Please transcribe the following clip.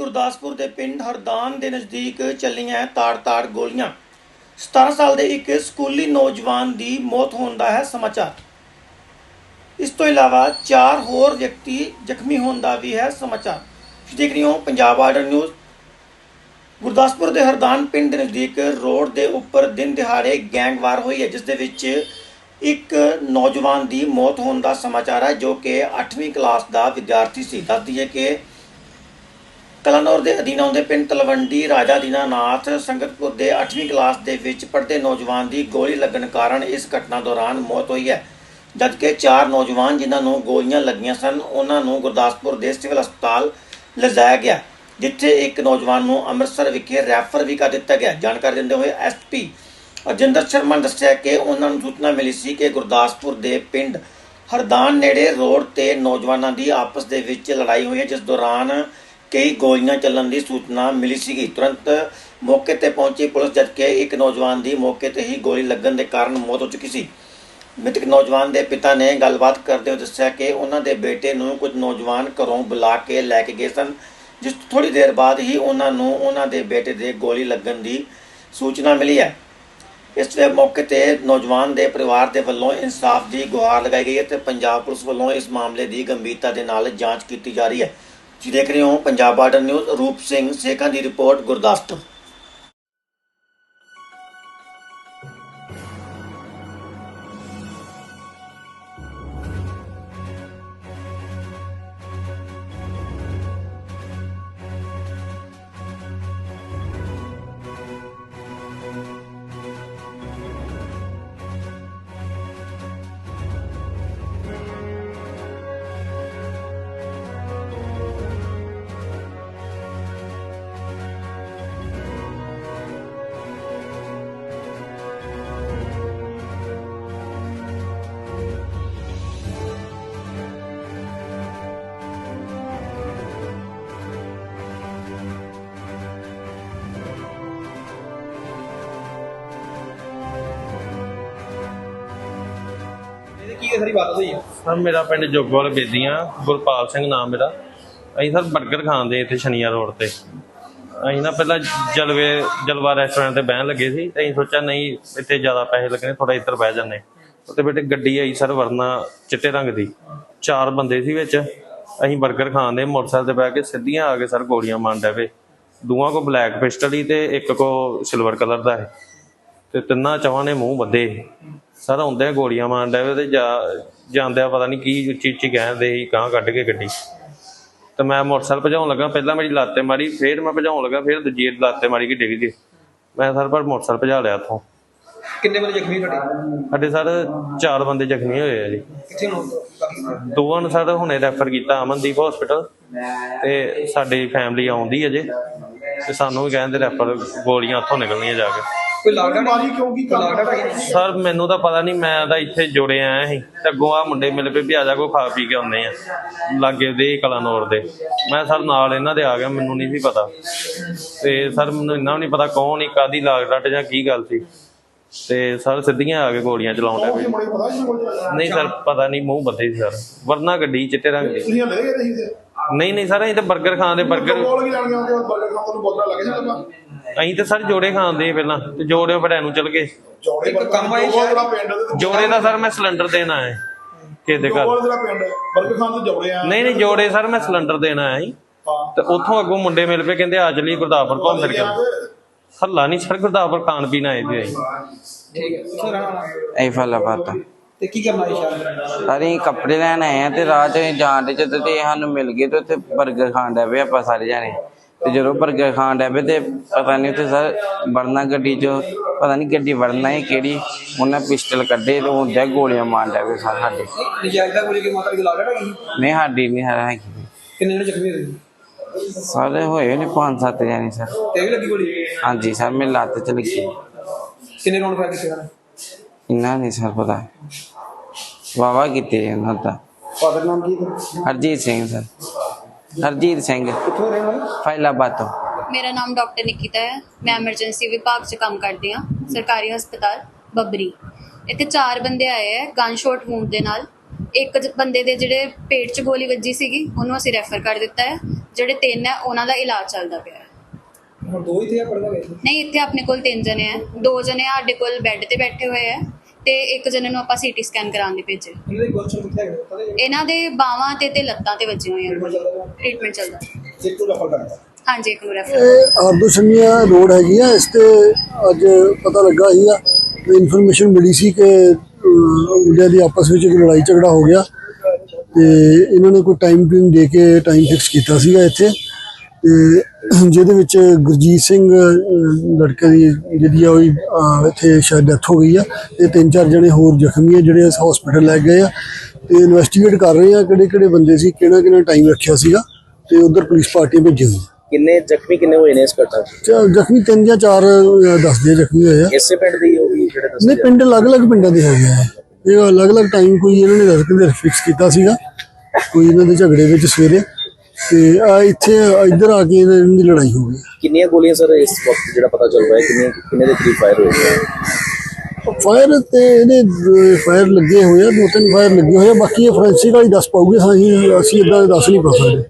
ਗੁਰਦਾਸਪੁਰ ਦੇ ਪਿੰਡ ਹਰਦਾਨ ਦੇ ਨਜ਼ਦੀਕ ਚੱਲੀਆਂ ਤਾੜ-ਤਾੜ ਗੋਲੀਆਂ। 17 ਸਾਲ ਦੇ ਇੱਕ ਸਕੂਲੀ ਨੌਜਵਾਨ ਦੀ ਮੌਤ ਹੋਣ ਦਾ ਹੈ ਸਮਾਚਾਰ। ਇਸ ਤੋਂ ਇਲਾਵਾ ਚਾਰ ਹੋਰ ਵਿਅਕਤੀ ਜ਼ਖਮੀ ਹੋਣ ਦਾ ਵੀ ਹੈ ਸਮਾਚਾਰ। ਤੁਸੀਂ ਦੇਖ ਰਹੇ ਹੋ ਪੰਜਾਬ ਆਰਡਰ ਨਿਊਜ਼। ਗੁਰਦਾਸਪੁਰ ਦੇ ਹਰਦਾਨ ਪਿੰਡ ਦੇ ਨਜ਼ਦੀਕ ਰੋਡ ਦੇ ਉੱਪਰ ਦਿਨ ਦਿਹਾੜੇ ਗੈਂਗਵਾਰ ਹੋਈ ਹੈ, ਜਿਸ ਦੇ ਵਿੱਚ ਇੱਕ ਨੌਜਵਾਨ ਦੀ ਮੌਤ ਹੋਣ ਦਾ ਸਮਾਚਾਰ ਹੈ, ਜੋ ਕਿ 8ਵੀਂ ਕਲਾਸ ਦਾ ਵਿਦਿਆਰਥੀ ਸੀ। ਦੱਸ ਦਈਏ ਕਿ ਕਲਾਨੌਰ ਦੇ ਅਧੀਨ ਆਉਂਦੇ ਪਿੰਡ ਤਲਵੰਡੀ, ਰਾਜਾ ਦੀਨਾਨਾਥ ਸੰਗਤਪੁਰ ਦੇ 8ਵੀਂ ਕਲਾਸ ਦੇ ਵਿੱਚ ਪੜ੍ਹਦੇ ਨੌਜਵਾਨ ਦੀ ਗੋਲੀ ਲੱਗਣ ਕਾਰਨ ਇਸ ਘਟਨਾ ਦੌਰਾਨ ਮੌਤ ਹੋਈ ਹੈ। ਜਦਕਿ ਚਾਰ ਨੌਜਵਾਨ ਜਿਨ੍ਹਾਂ ਨੂੰ ਗੋਲੀਆਂ ਲੱਗੀਆਂ ਸਨ, ਉਹਨਾਂ ਨੂੰ ਗੁਰਦਾਸਪੁਰ ਦੇ ਸਿਵਲ ਹਸਪਤਾਲ ਲਿਜਾਇਆ ਗਿਆ, ਜਿੱਥੇ ਇੱਕ ਨੌਜਵਾਨ ਨੂੰ ਅੰਮ੍ਰਿਤਸਰ ਵਿਖੇ ਰੈਫਰ ਵੀ ਕਰ ਦਿੱਤਾ ਗਿਆ। ਜਾਣਕਾਰੀ ਦਿੰਦੇ ਹੋਏ ਐਸਪੀ ਅਜਿੰਦਰ ਸ਼ਰਮਾ ਨੇ ਦੱਸਿਆ ਕਿ ਉਹਨਾਂ ਨੂੰ ਸੂਚਨਾ ਮਿਲੀ ਸੀ ਕਿ ਗੁਰਦਾਸਪੁਰ ਦੇ ਪਿੰਡ ਹਰਦਾਨ ਨੇੜੇ ਰੋਡ ਤੇ ਨੌਜਵਾਨਾਂ ਦੀ ਆਪਸ ਦੇ ਵਿੱਚ ਲੜਾਈ ਹੋਈ ਹੈ, ਜਿਸ ਦੌਰਾਨ ਕਈ ਗੋਲੀਆਂ ਚੱਲਣ ਦੀ ਸੂਚਨਾ ਮਿਲੀ ਸੀਗੀ। ਤੁਰੰਤ ਮੌਕੇ ਤੇ ਪਹੁੰਚੀ ਪੁਲਿਸ ਜਦਕਿ ਇੱਕ ਨੌਜਵਾਨ ਦੀ ਮੌਕੇ ਤੇ ਹੀ ਗੋਲੀ ਲੱਗਣ ਦੇ ਕਾਰਨ ਮੌਤ ਹੋ ਚੁੱਕੀ ਸੀ। ਮ੍ਰਿਤਕ ਨੌਜਵਾਨ ਦੇ ਪਿਤਾ ਨੇ ਗੱਲਬਾਤ ਕਰਦੇ ਹੋਏ ਦੱਸਿਆ ਕਿ ਉਹਨਾਂ ਦੇ ਬੇਟੇ ਨੂੰ ਕੁਝ ਨੌਜਵਾਨ ਘਰੋਂ ਬੁਲਾ ਕੇ ਲੈ ਕੇ ਗਏ ਸਨ, ਜਿਸ ਤੋਂ ਥੋੜੀ ਦੇਰ ਬਾਅਦ ਹੀ ਉਹਨਾਂ ਨੂੰ ਉਹਨਾਂ ਦੇ ਬੇਟੇ ਦੇ ਗੋਲੀ ਲੱਗਣ ਦੀ ਸੂਚਨਾ ਮਿਲੀ ਹੈ। ਇਸ ਵੇ ਮੌਕੇ ਤੇ ਨੌਜਵਾਨ ਦੇ ਪਰਿਵਾਰ ਦੇ ਵੱਲੋਂ ਇਨਸਾਫ ਦੀ ਗੁਹਾਰ ਲਗਾਈ ਗਈ ਹੈ ਤੇ ਪੰਜਾਬ ਪੁਲਿਸ ਵੱਲੋਂ ਇਸ ਮਾਮਲੇ ਦੀ ਗੰਭੀਰਤਾ ਦੇ ਨਾਲ ਜਾਂਚ ਕੀਤੀ ਜਾ ਰਹੀ ਹੈ। ਜੀ ਦੇਖ ਰਹੇ ਹੋ ਪੰਜਾਬ ਬਾਰਡਰ ਨਿਊਜ਼ ਰੂਪ ਸਿੰਘ ਸੇਖਾਂ ਦੀ ਰਿਪੋਰਟ ਗੁਰਦਾਸਪੁਰ। ਸਾਰੀ ਬਾਤ ਹੋਈ ਹੈ। ਸਰ, ਮੇਰਾ ਪਿੰਡ ਜੋਗਵਾਲ ਬੇਦੀਆਂ, ਗੁਰਪਾਲ ਸਿੰਘ ਨਾਮ ਮੇਰਾ। ਅਸੀਂ ਸਰ 버ਗਰ ਖਾਂਦੇ ਇੱਥੇ ਸ਼ਨੀਆ ਰੋਡ ਤੇ। ਅਸੀਂ ਨਾ ਪਹਿਲਾਂ ਜਲਵੇ, ਜਲਵਾ ਰੈਸਟੋਰੈਂਟ ਤੇ ਬਹਿਣ ਲੱਗੇ ਸੀ ਤੇ ਅਸੀਂ ਸੋਚਿਆ, ਨਹੀਂ, ਇੱਥੇ ਜ਼ਿਆਦਾ ਪੈਸੇ ਲੱਗਣੇ ਥੋੜਾ ਇੱਧਰ ਬਹਿ ਜਾਂਦੇ। ਉੱਤੇ ਬੇਟੇ ਗੱਡੀ ਆਈ ਸਰ ਵਰਨਾ ਚਿੱਟੇ ਰੰਗ ਦੀ। ਚਾਰ ਬੰਦੇ ਸੀ ਵਿੱਚ। ਅਸੀਂ 버ਗਰ ਖਾਂਦੇ, ਮੋਟਰਸਾਈਕਲ ਤੇ ਬਹਿ ਕੇ ਸਿੱਧੀਆਂ ਆ ਕੇ ਸਰ ਗੋਲੀਆਂ ਮਾਰਨ ਡੈ ਪਏ। ਦੂਆਂ ਕੋ ਬਲੈਕ ਪਿਸਟਲ ਹੀ ਤੇ ਇੱਕ ਕੋ ਸਿਲਵਰ ਕਲਰ ਦਾ ਹੈ ਤੇ ਤਿੰਨਾਂ ਚਵਾਂ ਨੇ ਮੂੰਹ ਬੱਧੇ ਸਰ ਆਉਂਦੇ ਗੋਲੀਆਂ ਮਾਰਨ ਡੈ ਪਏ ਤੇ ਜਾ ਜਾਂਦਿਆਂ ਪਤਾ ਨਹੀਂ ਕੀ ਉੱਚੀ ਉੱਚੀ ਕਹਿੰਦੇ ਸੀ ਕਾਂ ਕੱਢ ਕੇ ਗੱਡੀ। ਤੇ ਮੈਂ ਮੋਟਰਸਾਈਕਲ ਭਜਾਉਣ ਲੱਗਾ ਪਹਿਲਾਂ ਮੇਰੀ ਲਾਤੇ ਮਾਰੀ ਫੇਰ ਮੈਂ ਭਜਾਉਣ ਲੱਗਾ ਫੇਰ ਦੂਜੀ ਲਾਤੇ ਮਾਰੀ ਕਿ ਡਿੱਗ ਗਏ ਮੈਂ ਸਰ ਪਰ ਮੋਟਰਸਾਈਕਲ ਭਜਾ ਲਿਆ ਉੱਥੋਂ ਕਿੰਨੇ ਬੰਦੇ ਜ਼ਖਮੀ ਤੁਹਾਡੇ? ਸਾਡੇ ਸਰ ਚਾਰ ਬੰਦੇ ਜ਼ਖਮੀ ਹੋਏ ਆ ਜੀ। ਕਿੱਥੇ ਨੂੰ? ਬਾਕੀ ਦੋਵਾਂ ਨੂੰ ਸਰ ਹੁਣੇ ਰੈਫਰ ਕੀਤਾ ਅਮਨਦੀਪ ਹਸਪੀਟਲ ਤੇ ਸਾਡੀ ਫੈਮਿਲੀ ਆਉਂਦੀ ਅਜੇ। ਤੇ ਸਾਨੂੰ ਵੀ ਕਹਿੰਦੇ ਰੈਫਰ ਗੋਲੀਆਂ ਉੱਥੋਂ ਨਿਕਲਣੀਆਂ ਜਾ ਕੇ। ਕੋਈ ਲਾਕਡਾਊਨ ਮਾਰੀ ਕਿਉਂ ਕੀ ਲਾਕਡਾਊਨ ਸਰ ਮੈਨੂੰ ਤਾਂ ਪਤਾ ਨਹੀਂ ਮੈਂ ਤਾਂ ਇੱਥੇ ਜੁੜੇ ਆਇਆ ਸੀ ਤੇ ਅੱਗੋਂ ਆ ਮੁੰਡੇ ਮਿਲ ਪਏ ਵੀ ਆ ਜਾ ਕੋ ਖਾ ਪੀ ਕੇ ਆਉਂਦੇ ਆ। ਲਾਗੇ ਦੇ ਕਲਾਨੌਰ ਦੇ। ਮੈਂ ਸਰ ਨਾਲ ਇਹਨਾਂ ਦੇ ਆ ਗਿਆ ਮੈਨੂੰ ਨਹੀਂ ਸੀ ਪਤਾ। ਤੇ ਸਰ ਮੈਨੂੰ ਇੰਨਾ ਵੀ ਨਹੀਂ ਪਤਾ ਕੌਣ ਹੀ ਕਾਦੀ ਲਾਗ ਰੱਟ ਜਾਂ ਕੀ ਗੱਲ ਸੀ। ਤੇ ਸਰ ਸਿੱਧੀਆਂ ਆ ਕੇ ਗੋਲੀਆਂ ਚਲਾਉਣ ਲੱਗ ਪਏ। ਨਹੀਂ ਸਰ ਪਤਾ ਨਹੀਂ ਮੂੰਹ ਬੱਦੇ ਸੀ ਸਰ। ਵਰਨਾ ਗੱਡੀ ਚਿੱਟੇ ਰੰਗ ਦੀ। ਤੁਸੀਂ ਗਏ ਨਹੀਂ ਨਹੀਂ ਸਰ ਅਸੀਂ ਤਾਂ 버ਗਰ ਖਾਂਦੇ 버ਗਰ ਕੋਲ ਬਰਗਰ ਖਾਣ ਤੁਹਾਨੂੰ ਬੋਤਲਾਂ ਲੱਗੇ ਅਸੀਂ ਤਾਂ ਸਰ ਜੋੜੇ ਖਾਂਦੇ ਪਹਿਲਾਂ ਤੇ ਜੋੜਿਆਂ ਫੜਿਆਂ ਨੂੰ ਚਲ ਗਏ। ਇੱਕ ਕੰਮ ਪਿੰਡ ਜੋੜੇ ਦਾ ਸਰ ਮੈਂ ਸਿਲੰਡਰ ਦੇਣ ਆਇਆ ਕਿਸੇ ਦੇ ਘਰ। ਕੋਲ ਜਿਹੜਾ ਪਿੰਡ ਬਰਗਰ ਖਾਣ ਤੋਂ ਜੌੜੇ ਆ। ਨਹੀਂ ਨਹੀਂ ਜੋੜੇ ਸਰ ਮੈਂ ਸਿਲੰਡਰ ਦੇਣ ਆਇਆ ਸੀ। ਹਾਂ। ਤੇ ਉੱਥੋਂ ਅੱਗੋਂ ਮੁੰਡੇ ਮਿਲ ਪਏ ਕਹਿੰਦੇ ਆ ਚਲੀ ਗੁਰਦਾਸਪੁਰ ਘੁੰਮ ਫਿਰ ਕੇ। ਹੱਲਾ ਨਹੀਂ ਸਰ ਗੁਰਦਾਸਪੁਰ ਖਾਣ ਪੀਣ ਆਏ ਸੀ ਅਸੀਂ। ਠੀਕ ਹੈ ਸਰ ਹਾਂ ਇਹ ਫਲਾਫਾਤਾ ਤੇ ਕੀ ਕਰਨਾ ਹੈ ਸ਼ਾਇਦ ਸਾਰੇ ਕੱਪੜੇ ਲੈਣ ਆਏ ਆ ਤੇ ਰਾਹ ਚ ਅਸੀਂ ਜਾਣ ਦੇ ਜਦੋਂ ਤੇ ਸਾਨੂੰ ਮਿਲ ਗਏ ਤੇ ਉੱਥੇ 버ਗਰ ਖਾਣ ਡੈ ਪਏ ਆਪਾਂ ਸਾਰੇ ਜਾਣੇ। ਤੇ ਜਦੋਂ 버ਗਰ ਖਾਣ ਡੈ ਪਏ ਤੇ ਪਤਾ ਨਹੀਂ ਉੱਥੇ ਸਰ ਵਰਨਾ ਗੱਡੀ ਚ ਪਤਾ ਨਹੀਂ ਗੱਡੀ ਵਰਨਾ ਹੈ ਕਿਹੜੀ ਉਹਨਾਂ ਪਿਸਟਲ ਕੱਢੇ ਤੇ ਹੁੰਦਿਆ ਗੋਲੀਆਂ ਮਾਰ ਡੈ ਪਏ ਸਰ ਸਾਡੇ। ਨਜਾਇਜ਼ ਦਾ ਗੋਲੀ ਕੀ ਮਾਤਾ ਦੀ ਹੈਗੀ ਨਹੀਂ ਸਾਡੀ ਨਹੀਂ ਹਰ ਹੈਗੀ ਕਿੰਨੇ ਜਣੇ ਜ਼ਖਮੀ ਹੋਏ? ਸਾਰੇ ਹੋਏ ਨੇ ਪੰਜ ਸੱਤ ਜਾਣੇ ਸਰ। ਤੇ ਵੀ ਲੱਗੀ ਗੋਲੀ? ਹਾਂਜੀ ਸਰ ਮੇਰੇ ਲੱਤ ਚ ਲੱਗੀ। ਕਿੰਨੇ ਰੌਂਡ ਫਾਇਰ ਕੀਤੇ ਹਨ ਇੰਨਾ ਨਹੀਂ ਸਰ ਪਤਾ ਵਾਵਾ ਕੀਤੇ ਜੀ ਉਹਨਾਂ ਦਾ। ਫਾਦਰ ਨਾਮ ਕੀ ਹੈ? ਹਰਜੀਤ ਸਿੰਘ ਸਰ। ਹਰਜੀਤ ਸਿੰਘ। ਕਿੱਥੋਂ ਰਹਿਣ ਵਾਲੇ? ਫੈਲਾਬਾਦ ਤੋਂ। ਮੇਰਾ ਨਾਮ ਡਾਕਟਰ ਨਿਕਿਤਾ ਹੈ। ਮੈਂ ਐਮਰਜੈਂਸੀ ਵਿਭਾਗ 'ਚ ਕੰਮ ਕਰਦੀ ਹਾਂ। ਸਰਕਾਰੀ ਹਸਪਤਾਲ ਬੱਬਰੀ। ਇੱਥੇ ਚਾਰ ਬੰਦੇ ਆਏ ਹੈ ਗਨ ਸ਼ਾਟ ਵੂੰਡ ਦੇ ਨਾਲ। ਇੱਕ ਜ- ਬੰਦੇ ਦੇ ਜਿਹੜੇ ਪੇਟ 'ਚ ਗੋਲੀ ਵੱਜੀ ਸੀਗੀ ਉਹਨੂੰ ਅਸੀਂ ਰੈਫਰ ਕਰ ਦਿੱਤਾ ਹੈ। ਜਿਹੜੇ ਤਿੰਨ ਹੈ ਉਹਨਾਂ ਦਾ ਇਲਾਜ ਚੱਲਦਾ ਪਿਆ ਹੈ। ਹੁਣ ਦੋ ਹੀ ਥੇ ਪੜਦਾ ਨਹੀਂ ਇੱਥੇ ਆਪਣੇ ਕੋਲ ਤਿੰਨ ਜਣੇ ਆ ਦੋ ਜਣੇ ਸਾਡੇ ਕੋਲ ਬੈੱਡ ਤੇ ਬੈਠੇ ਹੋਏ ਆ ਤੇ ਇੱਕ ਜਣੇ ਨੂੰ ਆਪਾਂ ਸੀਟੀ ਸਕੈਨ ਕਰਾਉਣ ਦੇ ਭੇਜੇ। ਇਹਨਾਂ ਦੀ ਕੁਐਸਚਨ ਕਿੱਥੇ ਹੈਗਾ? ਪਤਾ ਨਹੀਂ। ਇਹਨਾਂ ਦੇ ਬਾਹਾਂ ਤੇ ਤੇ ਲੱਤਾਂ ਤੇ ਵੱਜੀਆਂ ਹੋਈਆਂ ਟ੍ਰੀਟਮੈਂਟ ਚੱਲਦਾ ਰਫਲ ਕਰਦਾ ਹਾਂਜੀ ਇੱਕ ਨੂੰ ਰੈਫਰ ਇਹ ਆਰਦੋਸ਼ਨੀਆ ਰੋਡ ਹੈਗੀ ਆ ਇਸ ਤੇ ਅੱਜ ਪਤਾ ਲੱਗਾ ਸੀਗਾ ਕਿ ਇਨਫੋਰਮੇਸ਼ਨ ਮਿਲੀ ਸੀ ਕਿ ਮੁੰਡਿਆਂ ਦੀ ਆਪਸ ਵਿੱਚ ਇੱਕ ਲੜਾਈ ਝਗੜਾ ਹੋ ਗਿਆ। ਤੇ ਇਹਨਾਂ ਨੇ ਕੋਈ ਟਾਈਮ ਟੂਮ ਦੇ ਕੇ ਟਾਈਮ ਫਿਕਸ ਕੀਤਾ ਸੀਗਾ ਇੱਥੇ। ਤੇ ਜਿਹਦੇ ਵਿੱਚ ਗੁਰਜੀਤ ਸਿੰਘ ਲੜਕੇ ਦੀ ਜਿਹੜੀ ਆ ਉਹ ਇੱਥੇ ਸ਼ਾਇਦ ਡੈਥ ਹੋ ਗਈ ਆ। ਤੇ ਤਿੰਨ ਚਾਰ ਜਣੇ ਹੋਰ ਜ਼ਖਮੀ ਆ ਜਿਹੜੇ ਹਸਪੀਟਲ ਲੈ ਗਏ ਆ ਤੇ ਇਨਵੈਸਟੀਗੇਟ ਕਰ ਰਹੇ ਆ ਕਿਹੜੇ ਕਿਹੜੇ ਬੰਦੇ ਸੀ ਕਿਹੜਾ ਕਿਹੜਾ ਟਾਈਮ ਰੱਖਿਆ ਸੀਗਾ ਤੇ ਉਧਰ ਪੁਲਿਸ ਪਾਰਟੀ ਭੇਜੀ ਹੋਈ ਕਿੰਨੇ ਜ਼ਖਮੀ ਕਿੰਨੇ ਹੋਏ ਨੇ ਇਸ ਘਟਨਾ ਜ਼ਖਮੀ ਤਿੰਨ ਜਾਂ ਚਾਰ ਦੱਸਦੇ ਜ਼ਖਮੀ ਹੋਏ ਆ। ਇਸੇ ਪਿੰਡ ਦੇ ਹੀ ਉਹ ਵੀ ਜਿਹੜੇ ਦੱਸੇ ਨਹੀਂ ਪਿੰਡ ਅਲੱਗ-ਅਲੱਗ ਪਿੰਡਾਂ ਦੇ ਹੈਗੇ ਆ। ਇਹ ਅਲੱਗ-ਅਲੱਗ ਟਾਈਮ ਕੋਈ ਇਹਨਾਂ ਨੇ ਦੱਸ ਕੇ ਫਿਕਸ ਕੀਤਾ ਸੀਗਾ। ਕੋਈ ਇਹਨਾਂ ਦੇ ਝਗੜੇ ਵਿੱਚ ਸਵੇਰੇ ਤੇ ਆ ਇੱਥੇ ਇੱਧਰ ਆ ਕੇ ਇਹਨਾਂ ਦੀ ਲੜਾਈ ਹੋ ਗਈ। ਕਿੰਨੀਆਂ ਗੋਲੀਆਂ ਸਰ ਇਸ ਵਕਤ ਜਿਹੜਾ ਪਤਾ ਚੱਲ ਰਿਹਾ ਹੈ? ਕਿੰਨੇ ਕਿੰਨੇ ਦੇ ਕਰੀਬ ਫਾਇਰ ਹੋਏ ਫਾਇਰ ਤੇ ਇਹਦੇ ਫਾਇਰ ਲੱਗੇ ਹੋਏ ਆ ਦੋ ਤਿੰਨ ਫਾਇਰ ਲੱਗੇ ਹੋਏ ਆ ਬਾਕੀ ਇਹ ਫੋਰੈਂਸਿਕ ਵਾਲੀ ਦੱਸ ਪਾਉਗੇ ਅਸੀਂ ਅਸੀਂ ਇਦਾਂ ਦੱਸ ਨਹੀਂ ਪਾ ਸਕਦੇ।